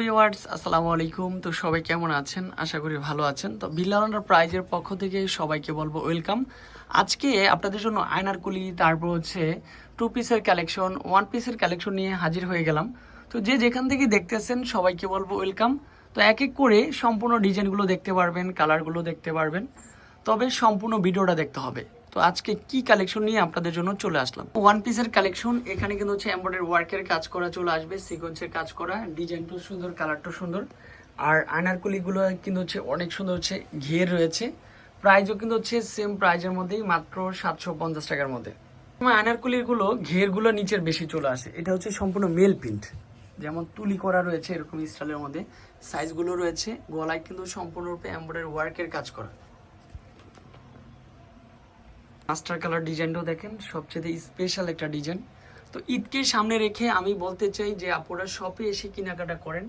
Viewers আসসালামু আলাইকুম। তো সবাই কেমন আছেন? আশা করি ভালো আছেন। তো বিল্লারান্ডার প্রাইজের পক্ষ থেকে সবাইকে বলব ওয়েলকাম আজকে আপনাদের জন্য আয়নারকুলি তারপর হচ্ছে টু পিসের কালেকশন ওয়ান পিসের কালেকশন নিয়ে হাজির হয়ে গেলাম। তো যে যেখান থেকে দেখতেছেন, সবাইকে বলব ওয়েলকাম তো এক এক করে সম্পূর্ণ ডিজাইনগুলো দেখতে পারবেন কালারগুলো দেখতে পারবেন। তবে সম্পূর্ণ ভিডিওটা দেখতে হবে। তো আজকে কি কালেকশন নিয়ে আপনাদের জন্য চলে আসলাম? ওয়ান পিসের কালেকশন এখানে কিন্তু হচ্ছে এমব্রয়ডারি ওয়ার্কের কাজ করা চলে আসবে সিকোয়েন্সের কাজ করা ডিজাইনটাও সুন্দর কালারটাও সুন্দর। আর আনারকুলিগুলো কিন্তু হচ্ছে অনেক সুন্দর হচ্ছে ঘের রয়েছে। প্রাইসও কিন্তু হচ্ছে সেম প্রাইজের মধ্যেই, মাত্র সাতশো পঞ্চাশ টাকার মধ্যে। আনারকুলিরগুলো ঘেরগুলো নিচের বেশি চলে আসে। এটা হচ্ছে সম্পূর্ণ মেল প্রিন্ট যেমন তুলি করা রয়েছে এরকম স্টাইলের মধ্যে। সাইজগুলো রয়েছে, গলায় কিন্তু সম্পূর্ণরূপে এমব্রয়ডারি ওয়ার্কের কাজ করা। মাস্টার কালার ডিজাইনটাও দেখেন, সবচেয়ে স্পেশাল একটা ডিজাইন তো ঈদকে সামনে রেখে আমি বলতে চাই যে আপনারা শপে এসে কেনাকাটা করেন,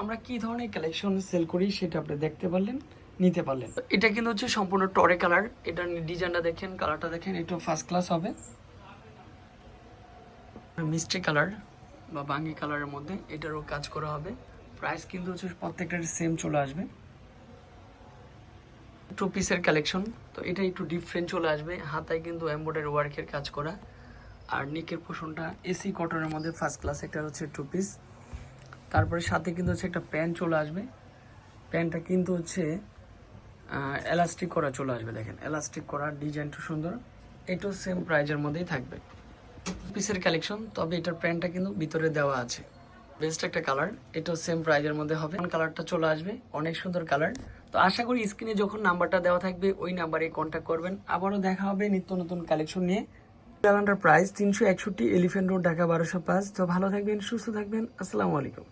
আমরা কি ধরনের কালেকশন সেল করি সেটা আপনি দেখতে পারলেন, নিতে পারলেন। এটা কিন্তু হচ্ছে সম্পূর্ণ টরে কালার এটার ডিজাইনটা দেখেন কালারটা দেখেন একটু ফার্স্ট ক্লাস হবে। মিষ্টি কালার বা বাঙ্গি কালারের মধ্যে এটারও কাজ করা হবে। প্রাইস কিন্তু হচ্ছে প্রত্যেকটার সেম চলে আসবে। টু পিসের কালেকশন তো এটা একটু ডিফারেন্ট চলে আসবে। হাতায় কিন্তু এমব্রয়ডারি ওয়ার্কের কাজ করা। আর নিকের পোষণটা এসি কটনের মধ্যে ফার্স্ট ক্লাস একটা হচ্ছে টু পিস তারপরে সাথে কিন্তু হচ্ছে একটা প্যান্ট চলে আসবে। প্যান্টটা কিন্তু হচ্ছে এলাস্টিক করা চলে আসবে, দেখেন। এলাস্টিক করা ডিজাইনটা সুন্দর। এটাও সেম প্রাইজের মধ্যেই থাকবে। পিসের কালেকশন তবে এটার প্যান্টটা কিন্তু ভিতরে দেওয়া আছে। বেস্ট একটা কালার। এটাও সেম প্রাইজের মধ্যে হবে। কালারটা চলে আসবে। অনেক সুন্দর কালার। তো আশা করি স্ক্রিনে যখন নাম্বারটা দেওয়া থাকবে, ওই নাম্বারে কন্ট্যাক্ট করবেন। আবারও দেখা হবে নিত্য নতুন কালেকশন নিয়ে। ক্যালেন্ডার প্রাইস তিনশো একষট্টি এলিফেন্ট রোড ঢাকা বারোশো পাঁচ। তো ভালো থাকবেন, সুস্থ থাকবেন। আসসালামু আলাইকুম।